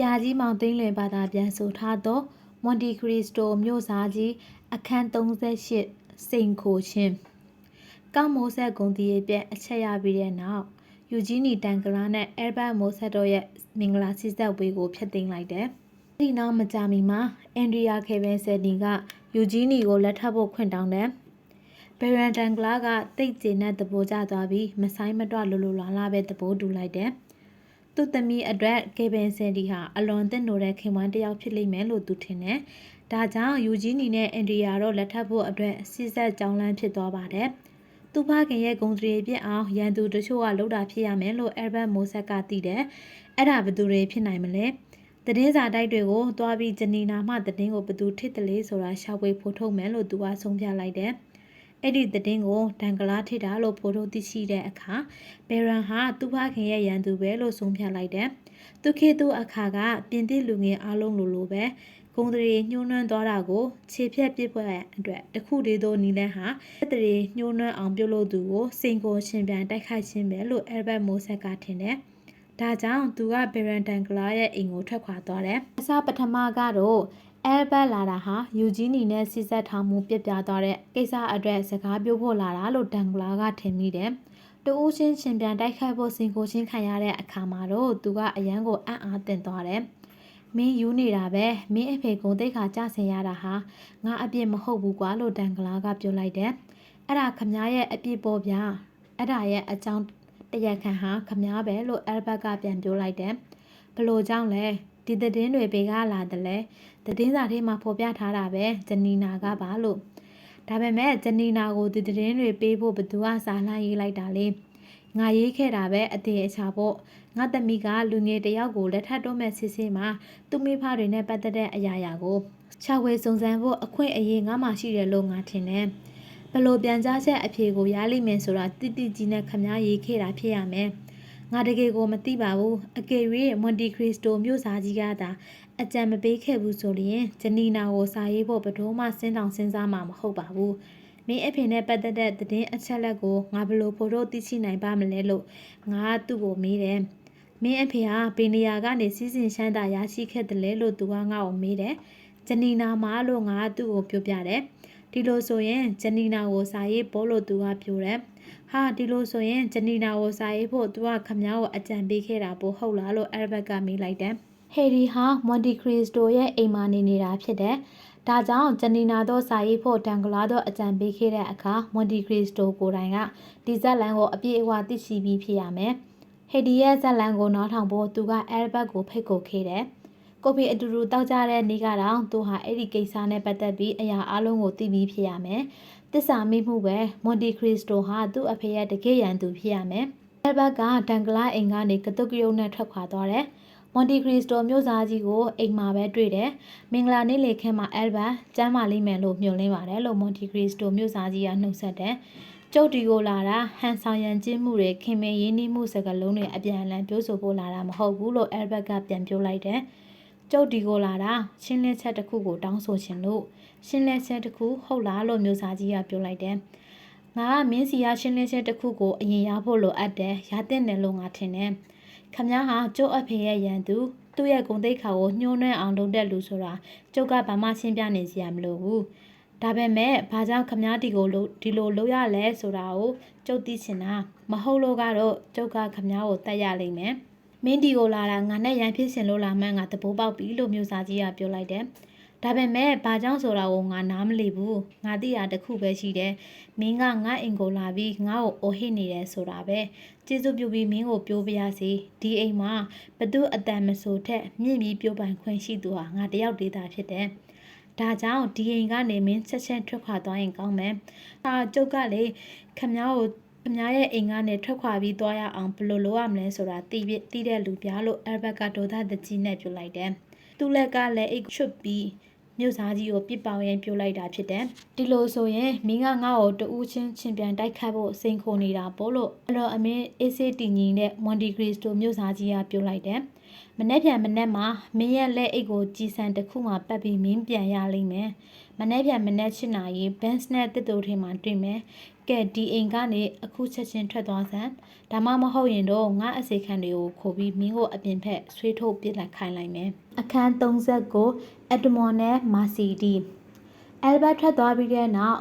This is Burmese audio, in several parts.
။ရာကြီးမောင်သိန်းလွင်ဘာသာပြန်ဆိုထားသောမွန်တီခရစ္စတိုမြို့စားကြီးအခန်း38စိန်ခိုချင်းကောက်မိုးဆက်ဂုံတီရဲ့ပြက်အချက်ရပြီးတဲ့နောက်ယူဂျီနီတန်ကလာနဲ့အဲဘတ်မိုးဆက်တို့ရဲ့မင်္ဂလာစီဆက်ဝေးကိုဖျက်သိမ်းလိုက်တယ်။ဒီနောက်မကြာမီမှာအန်ဒရီယာခေဘန်ဆယ်နီကယူဂျီနီကိုလက်ထပ်ဖို့ခွင့်တောင်းတယ်။ဘယ်ရန်တန်ကလာကတိတ်ကျင်တဲ့သဘောကျသွားပြီးမဆိုင်မတော့လိုလိုလာလာပဲသဘောတူလိုက်တယ်။ သူ့သမီးအတွက်ကေဘန်ဆယ်ဒီဟာအလွန်သင့်တော်တဲ့ခင်မွန်းတစ်ယောက်ဖြစ်လိမ့်မယ်လို့သူထင်တယ်။ဒါကြောင့်ယူဂျီနီနဲ့အန်ဒရီယာတို့လက်ထပ်ဖို့အတွက်စီဆက်ကြောင်းလန်းဖြစ်သွားပါတယ်။သူဖခင်ရဲ့ဂုံစရီပြစ်အောင်ရန်သူတချို့ကလှုပ်တာဖြစ်ရမယ်လို့အဲဘတ်မိုဆက်ကသိတယ်။အဲ့ဒါဘယ်သူတွေဖြစ်နိုင်မလဲ။သတင်းစာတိုက်တွေကိုသွားပြီးဂျနီနာမှသတင်းကိုဘယ်သူထစ်တယ်လဲဆိုတာရှာဖွေဖို့ထုတ်မယ်လို့သူကဆုံးဖြတ်လိုက်တယ်။ အဲ့ဒီသတင်းကိုဒန်ကလာထိတာလို့ဖိုးထုတ်သိရှိတဲ့အခါဘယ်ရန်ဟာသူ့ဖခင်ရဲ့ရန်သူပဲလို့ဆုံးဖြတ်လိုက်တယ်။သူခေသူအခါကပြင်သစ်လူငယ်အလုံးလိုလိုပဲဂုံတရီညှိုးနှွမ်းသွားတာကိုခြေဖြတ်ပြစ်ပွဲအတွက်တခုတည်းသောနီလန်းဟာတရီညှိုးနှွမ်းအောင်ပြုတ်လို့သူကိုစိန်ကိုရှင်ပြန်တိုက်ခိုက်ခြင်းပဲလို့အဲဘတ်မိုးဆက်ကထင်တယ်။ဒါကြောင့်သူကဘယ်ရန်တန်ကလာရဲ့အိမ်ကိုထွက်ခွာသွားတယ်။အစပထမကတော့ အဲဘတ်လာတာဟာယူဂျီနီနဲ့စစ်ဆက်ထားမှုပြပြသွားတဲ့ကိစ္စအတွက်စကားပြောဖို့လာတာလို့တန်ကလာကထင်မိတယ်။တူဦးချင်းရှင်ပြန်တိုက်ခိုက်ဖို့စင်ကိုချင်းခံရတဲ့အခါမှာတော့သူကအရန်ကိုအံ့အားသင့်သွားတယ်။မင်းယူနေတာပဲမင်းအဖေကုံတိတ်ခါကြဆင်ရတာဟာငါအပြစ်မဟုတ်ဘူးကွာလို့တန်ကလာကပြောလိုက်တယ်။အဲ့ဒါခမားရဲ့အပြစ်ပေါ်ဗျာ။အဲ့ဒါရဲ့အကြောင်းတရက်ခံဟာခမားပဲလို့အဲလ်ဘတ်ကပြန်ပြောလိုက်တယ်။ဘလို့ကြောင့်လဲ ဒီသတင်းတွေဘေကလာတယ်လဲသတင်းစာထဲမှာဖော်ပြထားတာပဲဂျနီနာကပါလို့ဒါပေမဲ့ဂျနီနာကိုဒီသတင်းတွေပေးဖို့ဘသူကစာလှမ်းရေးလိုက်တာလေငါရေးခဲ့တာပဲအသေးအချာပေါ့ငါသမီးကလူငယ်တယောက်ကိုလက်ထပ်တော့မဲ့စစ်စစ်မှာသူမိဖတွေနဲ့ပတ်သက်တဲ့အရာရာကိုချဝေစုံစမ်းဖို့အခွင့်အရေးငါမှရှိတယ်လို့ငါထင်တယ်ဘလို့ပြန်ကြားချက်အဖြေကိုရလိမ့်မယ်ဆိုတာတိတိကြီးနဲ့ခမားရေးခဲ့တာဖြစ်ရမယ် ငါတကယ်ကိုမသိပါဘူးအကယ်၍မွန်တီခရစ္စတိုမြို့စားကြီးကသာအကြံမပေးခဲ့ဘူးဆိုရင်ဂျနီနာကိုစာရေးဖို့ဘယ်တော့မှစဉ်းတောင်စဉ်းစားမှာမဟုတ်ပါဘူးမင်းအဖေနဲ့ပတ်သက်တဲ့သတင်းအချက်လက်ကိုငါဘလို့ဖို့တော့သိရှိနိုင်ပါမလဲလို့ငါသူ့ကိုမေးတယ်မင်းအဖေဟာဘယ်နေရာကနေစီးစင်ရှမ်းသာရရှိခဲ့တယ်လဲလို့သူကငါ့ကိုမေးတယ်ဂျနီနာမှာလို့ငါသူ့ကိုပြောပြတယ် ဒီလိုဆိုရင်ဂျနီနာကိုစာရေးပို့လို့သူကပြောတယ်ဟာဒီလိုဆိုရင်ဂျနီနာကိုစာရေးဖို့သူကခမ ्या ကိုအကြံပေးခဲ့တာပို့ဟုတ်လားလို့အဲဘတ်ကမေးလိုက်တယ်ဟယ်ရီဟာမွန်တီခရစ္စတိုရဲ့အိမ်မှာနေနေတာဖြစ်တယ်ဒါကြောင့်ဂျနီနာတို့စာရေးဖို့တန်ဂလာတို့အကြံပေးခဲ့တဲ့အခါမွန်တီခရစ္စတိုကိုယ်တိုင်ကဒီဇက်လန်ကိုအပြည့်အဝသိရှိပြီးဖြစ်ရမယ်ဟယ်ဒီရဲ့ဇက်လန်ကိုနားထောင်ဖို့သူကအဲဘတ်ကိုဖိတ်ခေါ်ခဲ့တယ် ကိုဖီအတူတူတောက်ကြတဲ့နေ့ကတော့သူဟာအဲ့ဒီကိစ္စနဲ့ပတ်သက်ပြီးအရာအလုံးကိုသိပြီးဖြစ်ရမယ်။တစ္ဆာမိမှုပဲမွန်တီခရစ္စတိုဟာသူ့အဖေရဲ့တကယ်ရန်သူဖြစ်ရမယ်။အဲဘတ်ကဒန်ကလာအိမ်ကနေကတုတ်ကရုံနဲ့ထွက်ခွာသွားတယ်။မွန်တီခရစ္စတိုမြို့သားကြီးကိုအိမ်မှာပဲတွေ့တယ်။မင်္ဂလာနေ့လေခင်းမှာအဲဘတ်ကျမ်းမာလိမ့်မယ်လို့မျှော်လင့်ပါတယ်လို့မွန်တီခရစ္စတိုမြို့သားကြီးကနှုတ်ဆက်တယ်။ကျုပ်ဒီကိုလာတာဟန်ဆောင်ရန်ကျင်းမှုတွေခင်မင်ရင်းနှီးမှုစကားလုံးတွေအပြန်အလှန်ပြောဆိုဖို့လာတာမဟုတ်ဘူးလို့အဲဘတ်ကပြန်ပြောလိုက်တယ်။ ကျုပ်ဒီကိုလာတာရှင်းလင်းချက်တစ်ခုကိုတောင်းဆိုရှင်လို့ရှင်းလင်းချက်တစ်ခုဟုတ်လားလို့မျိုးစားကြီးကပြောလိုက်တယ်။ငါကမင်းစီရရှင်းလင်းချက်တစ်ခုကိုအရင်ရဖို့လိုအပ်တယ်။ရတဲ့နယ်လို့ငါထင်တယ်။ခမည်းဟာကျုပ်အဖေရဲ့ရန်သူသူ့ရဲ့ဂုံတိတ်ခါကိုညှိုးနှဲအောင်လုပ်တဲ့လူဆိုတာကျုပ်ကဘာမှရှင်းပြနေစရာမလိုဘူး။ဒါပေမဲ့ဘာကြောင့်ခမားတီကိုဒီလိုလုပ်ရလဲဆိုတာကိုကျုပ်သိချင်တာမဟုတ်လို့ကတော့ကျုပ်ကခမားကိုတတ်ရလိမ့်မယ်။ မင်းဒီကိုလာတာငါနဲ့ရန်ဖြစ်စင်လို့လာမှန်းငါသဘောပေါက်ပြီလို့မျိုးစားကြီးကပြောလိုက်တယ်။ဒါပေမဲ့ဘာကြောင့်ဆိုတာကိုငါနားမလည်ဘူး။ငါသိတာတခုပဲရှိတယ်။မင်းကငါအိမ်ကိုလာပြီးငါ့ကိုအိုဟစ်နေတယ်ဆိုတာပဲ။ကျေးဇူးပြုပြီးမင်းကိုပြောပြရစီ။ဒီအိမ်မှာဘသူအတန်မဆိုထက်မြင့်ပြီးပြောပိုင်ခွင့်ရှိသူဟာငါတယောက်တည်းသာဖြစ်တယ်။ဒါကြောင့်ဒီအိမ်ကနေမင်းချက်ချင်းထွက်ခွာသွားရင်ကောင်းမယ်။အာကျုပ်ကလေခမ ्या ကို အများရဲ့အိမ်ကနေထွက်ခွာပြီးသွားရအောင်ဘယ်လိုလုပ်ရမလဲဆိုတာသိသိတဲ့လူပြလို့အယ်ဘတ်ကဒေါသတကြီးနဲ့ပြောလိုက်တယ်။သူ့လက်ကလည်းအိတ်ချွတ်ပြီးမြို့သားကြီးကိုပြစ်ပေါင်ရင်ပြိုလိုက်တာဖြစ်တယ်။ဒီလိုဆိုရင်မင်းကငါ့ကိုတူးချင်းချင်းပြန်တိုက်ခတ်ဖို့စိန်ခိုနေတာပေါ့လို့အဲ့တော့အမင်းအေးစေးတည်ငြိမ်တဲ့မွန်တီဂရစ်တိုမြို့သားကြီးကပြောလိုက်တယ်။မနေ့ပြန်မနေ့မှာမင်းရဲ့လက်အိတ်ကိုကြည်စံတစ်ခုမှပတ်ပြီးမင်းပြန်ရလိမ့်မယ်။ မနေ့ပြန်မနေ့7နာရီဘန်စနက်တစ်တူထင်းမှာတွေ့မယ်။ကဲဒီအိမ်ကနေအခုချက်ချင်းထွက်သွားစမ်းဒါမှမဟုတ်ရင်တော့ငါအစေခံတွေကိုခိုးပြီးမင်းကိုအပြင်ဖက်ဆွေးထုတ်ပြစ်လိုက်ခိုင်းလိုက်မယ်အခန်း39အက်ဒမွန်နဲ့မာစီဒီအယ်ဘတ်ထွက်သွားပြီးတဲ့နောက်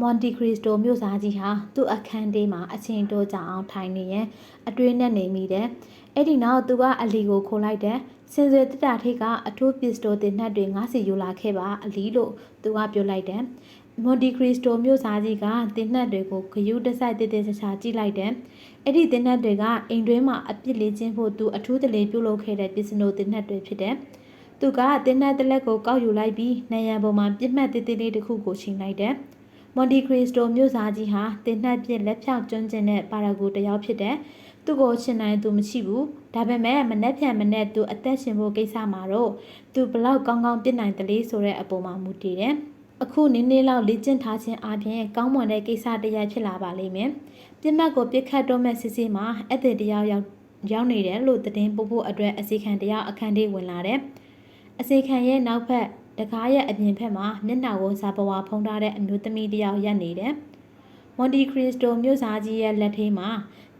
မွန်တီခရစ္စတိုမြို့သားကြီးဟာသူ့အခန်းထဲမှာအချင်းတိုးကြအောင်ထိုင်နေရင်အတွင်းနဲ့နေမိတယ် အဲ့ဒီနောက်သူကအလီကိုခိုးလိုက်တယ်စင်စွေတက်တာထိပ်ကအထူးပစ္စတိုတင်နှက်တွေငါးစီယူလာခဲ့ပါအလီလို့သူကပြောလိုက်တယ်မွန်တီခရစ္စတိုမြို့သားကြီးကတင်နှက်တွေကိုဂယုတစိုက်တည်တည်ချာချာကြည့်လိုက်တယ်အဲ့ဒီတင်နှက်တွေကအိမ်တွင်းမှာအပြစ်လေးချင်းဖို့သူအထူးတလေပြုတ်လုပ်ခဲ့တဲ့ပစ္စနိုတင်နှက်တွေဖြစ်တယ်သူကတင်နှက်တစ်လက်ကိုကောက်ယူလိုက်ပြီးနေရန်ပေါ်မှာပြစ်မှတ်တည်တည်လေးတစ်ခုကိုချိန်လိုက်တယ်မွန်တီခရစ္စတိုမြို့သားကြီးဟာတင်နှက်ပြစ်လက်ဖြောက်ကျွန်းကျင်တဲ့ပါရာဂိုတစ်ယောက်ဖြစ်တယ် သူ့ကိုရှင်နိုင်သူမရှိဘူးဒါပေမဲ့မနှက်ဖြန်မနှက်သူအသက်ရှင်ဖို့ကိစ္စမှာတော့သူဘလောက်ကောင်းကောင်းပြစ်နိုင်တယ်လေးဆိုတဲ့အပေါ်မှာမူတည်တယ်အခုနင်းနေလောက်လေ့ကျင့်ထားခြင်းအပြင်ကောင်းမွန်တဲ့ကိစ္စတစ်ရပ်ဖြစ်လာပါလိမ့်မယ်ပြစ်မှတ်ကိုပြစ်ခတ်တော့မဲ့စစ်စစ်မှာအဲ့တဲ့တရားရောက်ရောက်နေတယ်လို့သတင်းပို့ဖို့အတွက်အစီခံတရားအခန်းလေးဝင်လာတယ်အစီခံရဲ့နောက်ဖက်တကားရဲ့အပြင်ဖက်မှာမျက်နှာကိုစာပဝါဖုံးထားတဲ့အမျိုးသမီးတစ်ယောက်ရပ်နေတယ်မွန်တီခရစ္စတိုမြို့သားကြီးရဲ့လက်ထဲမှာ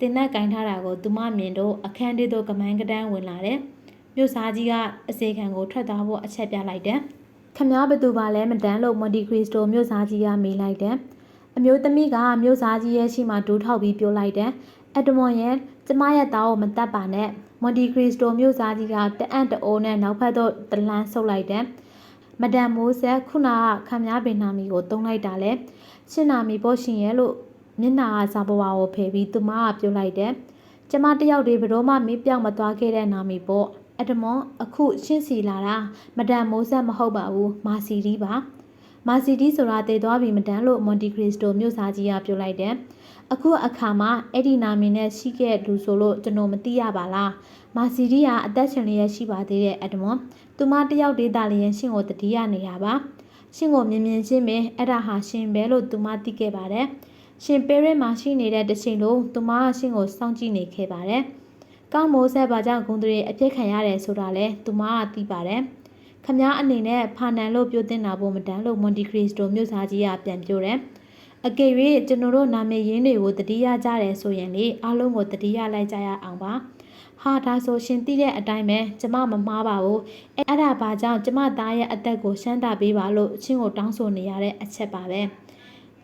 တင်နှက်ကင်ထားတာကိုသူမမြင်တော့အခန်းထဲသို့ကမန်းကတန်းဝင်လာတယ်။မြို့သားကြီးကအစေခံကိုထွက်သွားဖို့အချက်ပြလိုက်တယ်။ခမားဘသူပါလဲမတန်းလို့မွန်တီခရစ္စတိုမြို့သားကြီးကမေးလိုက်တယ်။အမျိုးသမီးကမြို့သားကြီးရဲ့ရှိမှဒိုးထောက်ပြီးပြောလိုက်တယ်။အက်ဒမွန်ရဲ့ကျမရဲ့သားကိုမတတ်ပါနဲ့။မွန်တီခရစ္စတိုမြို့သားကြီးကတအံ့တအိုးနဲ့နောက်ဖက်သို့တလန်းဆုပ်လိုက်တယ်။မဒမ်မိုးဆက်ခုနကခမားပင်နာမီကိုတုံးလိုက်တာလေ။ရှင်းနာမီပေါ့ရှင်ရဲ့လို့ မျက်နှာကစာပေါ်ဝါကိုဖယ်ပြီးသူမကပြုတ်လိုက်တယ်။ကျမတယောက်တည်းဘယ်တော့မှမေးပြောင်းမသွားခဲ့တဲ့နာမည်ပေါ့။အဒမွန်အခုရှင်းစီလာတာမဒန်မိုးဆက်မဟုတ်ပါဘူးမာစီဒီပါ။မာစီဒီဆိုတာတည်သွားပြီမဒန်လို့မွန်တီခရစ္စတိုမြို့သားကြီးကပြောလိုက်တယ်။အခုအခါမှာအဲ့ဒီနာမည်နဲ့ရှိခဲ့လူဆိုလို့ကျွန်တော်မသိရပါလား။မာစီဒီကအသက်ရှင်လျက်ရှိပါသေးတဲ့အဒမွန်သူမတယောက်တည်းသာလျင်ရှင့်ကိုတတိယနေရပါ။ရှင့်ကိုမြင်မြင်ချင်းပဲအဲ့ဒါဟာရှင်ပဲလို့သူမသိခဲ့ပါတယ်။ ရှင်ပေရစ်မှာရှိနေတဲ့တချိန်လုံးသူမကရှင်ကိုစောင့်ကြည့်နေခဲ့ပါတယ်။ကောင်းမိုးဆက်ပါကြောင့်ဂုံတွေအပြစ်ခံရတယ်ဆိုတာလဲသူမကသိပါတယ်။ခမားအနေနဲ့ဖာနန်လို့ပြောတင်တာဖို့မတန်လို့မွန်တီခရစ္စတိုမြို့သားကြီးကပြန်ပြောတယ်။အကယ်၍ကျွန်တော်တို့နာမည်ရင်းတွေကိုတတိယကြတယ်ဆိုရင်လေအားလုံးကိုတတိယလိုက်ကြရအောင်ပါ။ဟာဒါဆိုရှင်သိတဲ့အတိုင်းပဲကျမမမှားပါဘူးအဲ့ဒါဘာကြောင့်ကျမသားရဲ့အသက်ကိုရှမ်းတာပေးပါလို့အချင်းကိုတောင်းဆိုနေရတဲ့အချက်ပါပဲ။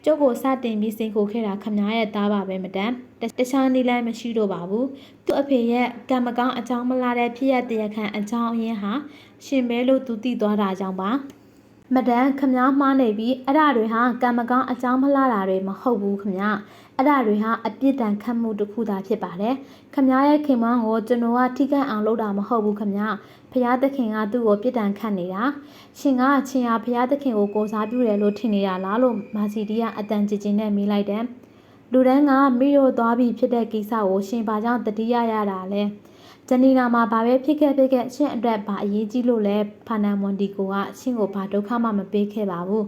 ကျုပ်ကိုစတင်ပြီးစိန်ခိုခဲ့တာခမားရဲ့သားပါပဲမတန်တခြားနည်းလမ်းမရှိတော့ပါဘူးသူ့အဖေရဲ့ကံမကောင်းအကြောင်းမလားတဲ့ဖြစ်ရတရားခံအကြောင်းအရင်းဟာရှင်ပဲလို့သူသိသွားတာကြောင့်ပါမဒန်ခမားမှားနေပြီးအဲ့ဒါတွေဟာကံမကောင်းအကြောင်းမလားတာတွေမဟုတ်ဘူးခမ အဲ့ဒါတွေဟာအပြစ်ဒဏ်ခတ်မှုတစ်ခုသာဖြစ်ပါတယ်ခမားရဲ့ခင်မွန်းကိုကျွန်တော်ကထိခိုက်အောင်လုပ်တာမဟုတ်ဘူးခမဖျားသခင်ကသူ့ကိုပြစ်ဒဏ်ခတ်နေတာရှင်ကချင်းဟာဖျားသခင်ကိုကိုစားပြုတယ်လို့ထင်နေတာလားလို့မာစီတီကအတန်ကြည်ကြည်နဲ့မေးလိုက်တယ်လူတန်းကမိရိုသွားပြီဖြစ်တဲ့ကိစ္စကိုရှင်ဘာကြောင့်တတိယရတာလဲဂျနီနာမှာဘာပဲဖြစ်ခဲ့ဖြစ်ခဲ့ရှင့်အတွက်ဘာအရေးကြီးလို့လဲဖာနန်မွန်ဒီကိုကရှင့်ကိုဘာဒုက္ခမှမပေးခဲ့ပါဘူး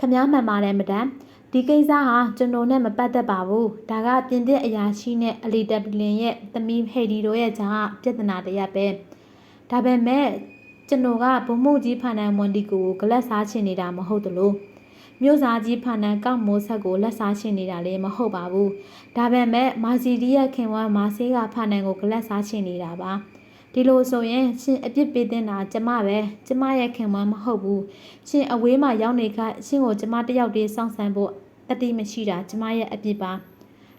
ခမားမှန်ပါတယ်မဒမ် ဒီကိစ္စဟာကျွန်တော်နဲ့မပတ်သက်ပါဘူးဒါကပြင်သစ်အရာရှိနဲ့အလီတက်ပလင်ရဲ့သမီးဟေဒီတို့ရဲ့ကြားပြဿနာတရက်ပဲဒါပေမဲ့ကျွန်တော်ကဘုံမှုကြီးဖာနန်မွန်ဒီကိုဂလက်စားချင်နေတာမဟုတ်သလိုမြို့သားကြီးဖာနန်ကောက်မိုးဆက်ကိုလက်စားချင်နေတာလည်းမဟုတ်ပါဘူးဒါပေမဲ့မာစီဒီရဲ့ခင်ဝမ်းမာဆေးကဖာနန်ကိုဂလက်စားချင်နေတာပါဒီလိုဆိုရင်ရှင်အပြစ်ပေးတင်တာကျမပဲကျမရဲ့ခင်မမဟုတ်ဘူးရှင်အဝေးမှာရောက်နေခါရှင်ကိုကျမတယောက်တည်းစောင့်ဆန်ဖို့ တတိမရှိတာကျမရဲ့အပြစ်ပါ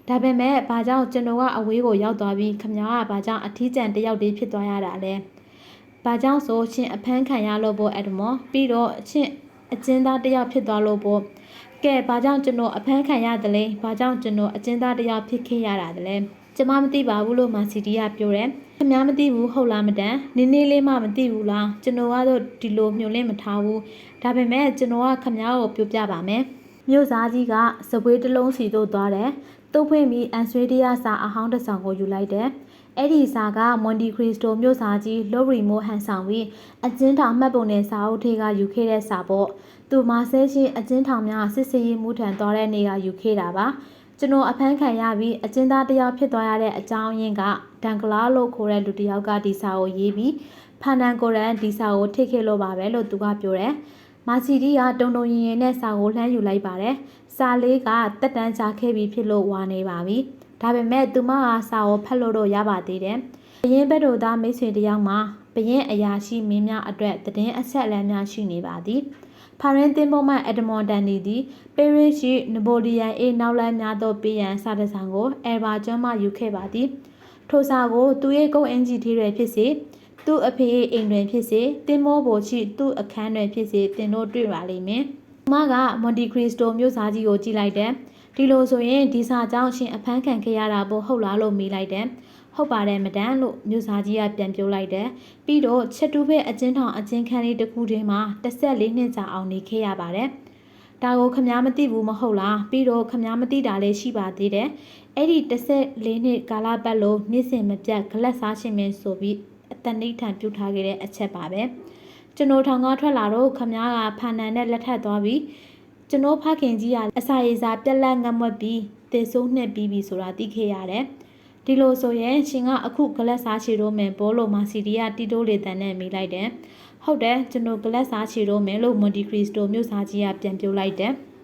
ဒါပေမဲ့ဘာကြောင့်ကျွန်တော်ကအဝေးကိုရောက်သွားပြီးခမညာကဘာကြောင့်အထီးကျန်တယောက်တည်းဖြစ်သွားရတာလဲဘာကြောင့်ဆိုရှင်အဖမ်းခံရလို့ပေါ့အဲ့ဒမောပြီးတော့ရှင်အကျဉ်းသားတယောက်ဖြစ်သွားလို့ပေါ့ကဲဘာကြောင့်ကျွန်တော်အဖမ်းခံရတယ်လဲဘာကြောင့်ကျွန်တော်အကျဉ်းသားတယောက်ဖြစ်ခဲ့ရတာလဲကျမမသိပါဘူးလို့မာစီတီကပြောတယ်ခင်ဗျားမသိဘူးဟုတ်လားမတန်နင်းနေလေးမှမသိဘူးလားကျွန်တော်ကတော့ဒီလိုမျှော်လင့်မထားဘူးဒါပေမဲ့ကျွန်တော်ကခင်ဗျားကိုပြောပြပါမယ် မြို့သားကြီးကစပွေးတစ်လုံးစီတို့သွားတယ်သူ့ဖွင့်ပြီးအန်ဆွေးတရားစာအဟောင်းတစ်ဆောင်ကိုယူလိုက်တယ်အဲ့ဒီစာကမွန်တီခရစ္စတိုမြို့စာကြီးလော်ရီမိုဟန်ဆောင်ပြီးအကျဉ်းထောင်မှတ်ပုံနဲ့စာအုပ်ထေကယူခဲ့တဲ့စာပေါ့သူမဆဲရှိအကျဉ်းထောင်များစစ်စေးရေးမှုထံသွားတဲ့နေကယူခဲ့တာပါကျွန်တော်အဖမ်းခံရပြီးအကျဉ်းသားတယောက်ဖြစ်သွားရတဲ့အကြောင်းရင်းကဒန်ကလာလို့ခေါ်တဲ့လူတစ်ယောက် ကဒီစာကိုရေးပြီးဖန်နန်ကိုရန်ဒီစာကိုထိတ်ခဲ့လို့ပါပဲလို့သူကပြောတယ်။ မာစီဒီကတုံတုံရင်ရင်နဲ့စာကိုလှမ်းယူလိုက်ပါတယ်။စစာလေးကတက်တန်းချခဲ့ပြီးဖြစ်လို့ဝါနေပါပြီဒါပေမဲ့သူမကစာကိုဖတ်လို့တော့ရပါသေးတယ်ဘရင်ဘက်တို့သားမိတ်ဆွေတယောက်မှာဘရင်အရာရှိမင်းများအတွက်တည်င်းအဆက်အလန်းများရှိနေပါသည်ဖာရင်တင်ပေါ်မှအက်ဒမွန်တန်နီသည်ပေရစ်ရှိနပိုလီယန်အေနောက်လန်းများသောပေးရန်စာတစောင်ကိုအဲဘာကျွမ်းမှယူခဲ့ပါသည်ထိုစာကိုသူရဲ့ကုန်းအင်ဂျီထီတွေဖြစ်စေ သူ့အဖေရဲ့အိမ်တွင်ဖြစ်စေတင်မောပေါ်ရှိသူ့အခန်းတွင်ဖြစ်စေတင်တို့တွေ့ပါလိမ့်မယ်။မကမွန်တီခရစ္စတိုမြို့စားကြီးကိုကြည့်လိုက်တယ်။ဒီလိုဆိုရင်ဒီစာကြောင့်ရှင်အဖမ်းခံခဲ့ရတာပို့ဟုတ်လားလို့မေးလိုက်တယ်။ဟုတ်ပါတယ်မဒန်လို့မြို့စားကြီးကပြန်ပြောလိုက်တယ်။ပြီးတော့ချက်တူးဖက်အချင်းထောင်အချင်းခန်းလေးတစ်ခုတွင်မှာ14နှစ်ကြာအောင်နေခဲ့ရပါတယ်။ဒါကိုခမားမသိဘူးမဟုတ်လားပြီးတော့ခမားမသိတာလည်းရှိပါသေးတယ်။အဲ့ဒီ14နှစ်ကာလပတ်လုံးနေ့စဉ်မပြတ်ဂလက်စားရှင်မင်းဆိုပြီး အတန်ဋိဌံပြုထားခဲ့တဲ့အချက်ပါပဲ။ကျွန်တော်ထောင်ကားထွက်လာတော့ခမားကဖာနန်နဲ့လက်ထပ်သွားပြီးကျွန်တော်ဖခင်ကြီးကအစာရေစာပြက်လက်ငတ်မွက်ပြီးသေဆုံးနှက်ပြီးပြီဆိုတာသိခဲ့ရတယ်။ဒီလိုဆိုရင်ရှင်ကအခုဂလက်စားချီတော့မယ်ဘောလိုမာစီဒီယာတီတိုးလေတန်နဲ့မိလိုက်တယ်။ဟုတ်တယ်ကျွန်တော်ဂလက်စားချီတော့မယ်လို့မွန်တီခရစ္စတိုမြို့စားကြီးကပြန်ပြောလိုက်တယ်။